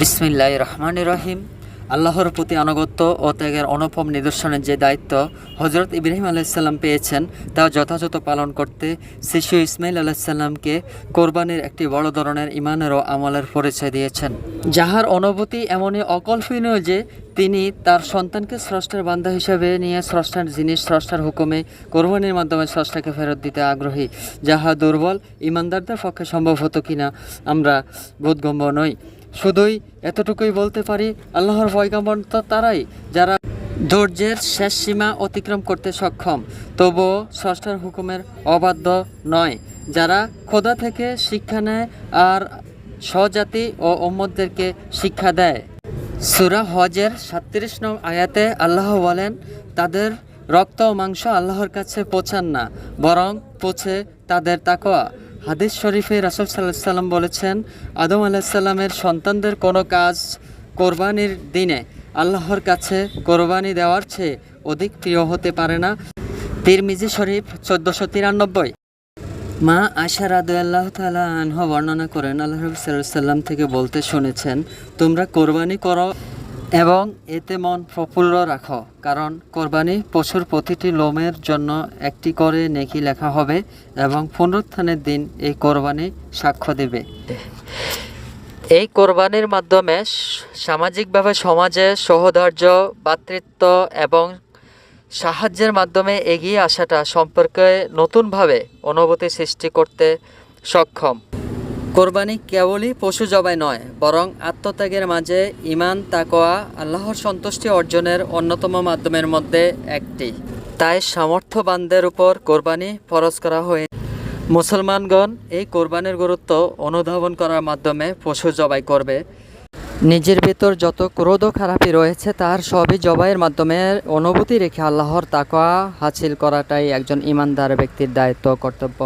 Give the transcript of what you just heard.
বিসমিল্লাহ রহমান রহিম। আল্লাহর প্রতি আনুগত্য ও ত্যাগের অনুপম নিদর্শনের যে দায়িত্ব হজরত ইব্রাহিম আলাইসাল্লাম পেয়েছেন, তা যথাযথ পালন করতে শিশু ইসমাইল আলাইসাল্লামকে কোরবানির একটি বড় ধরনের ইমানের ও আমলের পরিচয় দিয়েছেন। যাহার অনুভূতি এমনই অকল্পনীয় যে, তিনি তার সন্তানকে স্রষ্টার বান্ধা হিসেবে নিয়ে স্রষ্টার জিনিস স্রষ্টার হুকুমে কোরবানির মাধ্যমে স্রষ্টাকে ফেরত দিতে আগ্রহী, যাহা দুর্বল ইমানদারদের পক্ষে সম্ভব হতো কিনা আমরা বোধগম্য নই। শুধুই এতটুকুই বলতে পারি, আল্লাহর পয়গাম্বর তো তারাই যারা ধৈর্যের শেষ সীমা অতিক্রম করতে সক্ষম। তবুও স্রষ্টার হুকুমের অবাধ্য নয়। যারা খোদা থেকে শিক্ষা নেয় আর স্বজাতি ও উম্মতদেরকে শিক্ষা দেয়। সুরা হজের সাতত্রিশ নং আয়াতে আল্লাহ বলেন, তাদের রক্ত ও মাংস আল্লাহর কাছে পৌঁছান না, বরং পৌঁছে তাদের তাকোয়া হাদিস শরীফে রাসুল সাল্লাহ সাল্লাম বলেছেন, আদম আলাহিসাল্লামের সন্তানদের কোনো কাজ কোরবানির দিনে আল্লাহর কাছে কোরবানি দেওয়ার চেয়ে অধিক প্রিয় হতে পারে না। তিরমিজি শরীফ চোদ্দোশো তিরানব্বই। মা আশা রাদু আল্লাহ তালা আনহ বর্ণনা করেন আল্লাহ রবি সাল্লাম থেকে বলতে শুনেছেন, তোমরা কোরবানি করো এবং এতে মন প্রফুল্ল রাখো, কারণ কোরবানি পশুর প্রতিটি লোমের জন্য একটি করে নেকি লেখা হবে এবং পুনরুত্থানের দিন এই কোরবানি সাক্ষ্য দেবে। এই কোরবানির মাধ্যমে সামাজিকভাবে সমাজে সহধৈর্য ভাতৃত্ব এবং সাহায্যের মাধ্যমে এগিয়ে আসাটা সম্পর্কে নতুনভাবে অনুভূতি সৃষ্টি করতে সক্ষম। কোরবানি কেবলই পশু জবাই নয়, বরং আত্মত্যাগের মাঝে ইমান তাকোয়া আল্লাহর সন্তুষ্টি অর্জনের অন্যতম মাধ্যমের মধ্যে একটি। তাই সামর্থ্যবানদের উপর কোরবানি ফরজ করা হয়ে মুসলমানগণ এই কোরবানির গুরুত্ব অনুধাবন করার মাধ্যমে পশু জবাই করবে। নিজের ভেতর যত ক্রোধ ও খারাপি রয়েছে, তার সবই জবাইয়ের মাধ্যমে অনুভূতি রেখে আল্লাহর তাকোয়া হাসিল করাটাই একজন ইমানদার ব্যক্তির দায়িত্ব কর্তব্য।